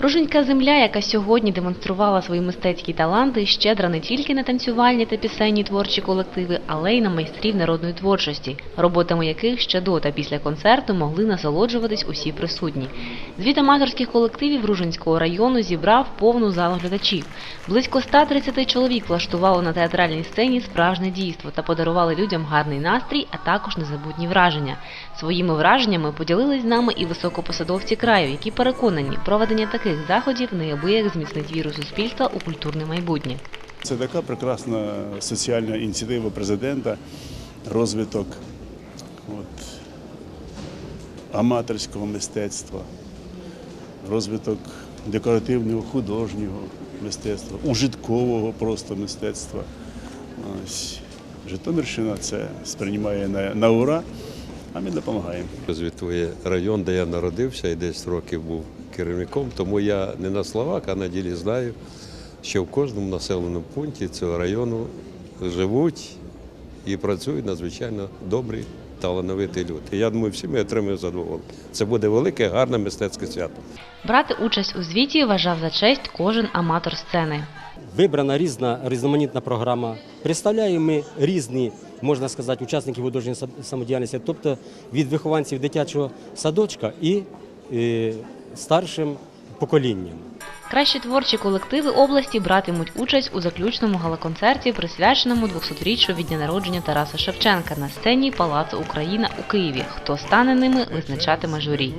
Ружинська земля, яка сьогодні демонструвала свої мистецькі таланти, щедра не тільки на танцювальні та пісенні творчі колективи, але й на майстрів народної творчості, роботами яких ще до та після концерту могли насолоджуватись усі присутні. Звіт аматорських колективів Ружинського району зібрав повну залу глядачів. Близько 130 чоловік влаштували на театральній сцені справжнє дійство та подарували людям гарний настрій, а також незабутні враження. Своїми враженнями поділились з нами і високопосадовці краю, які переконані, проведення таких заходів неабияк зміцнить віру суспільства у культурне майбутнє. Це така прекрасна соціальна ініціатива президента, розвиток от, аматорського мистецтва, розвиток декоративного художнього мистецтва, ужиткового просто мистецтва. Ось. Житомирщина це сприймає на, на ура, а ми допомагаємо. Звітує район, де я народився і 10 років був керівником, тому я не на словах, а на ділі знаю, що в кожному населеному пункті цього району живуть і працюють надзвичайно добрі, талановиті люди. Я думаю, всі ми отримаємо задоволення. Це буде велике, гарне мистецьке свято. Брати участь у звіті вважав за честь кожен аматор сцени. Вибрана різна різноманітна програма. Представляємо ми різні, можна сказати, учасників художньої самодіяльності, тобто від вихованців дитячого садочка і е, старшим поколінням. Кращі творчі колективи області братимуть участь у заключному галоконцерті, присвяченому 200-річчю від дня народження Тараса Шевченка на сцені Палацу Україна у Києві. Хто стане ними, визначатиме журі.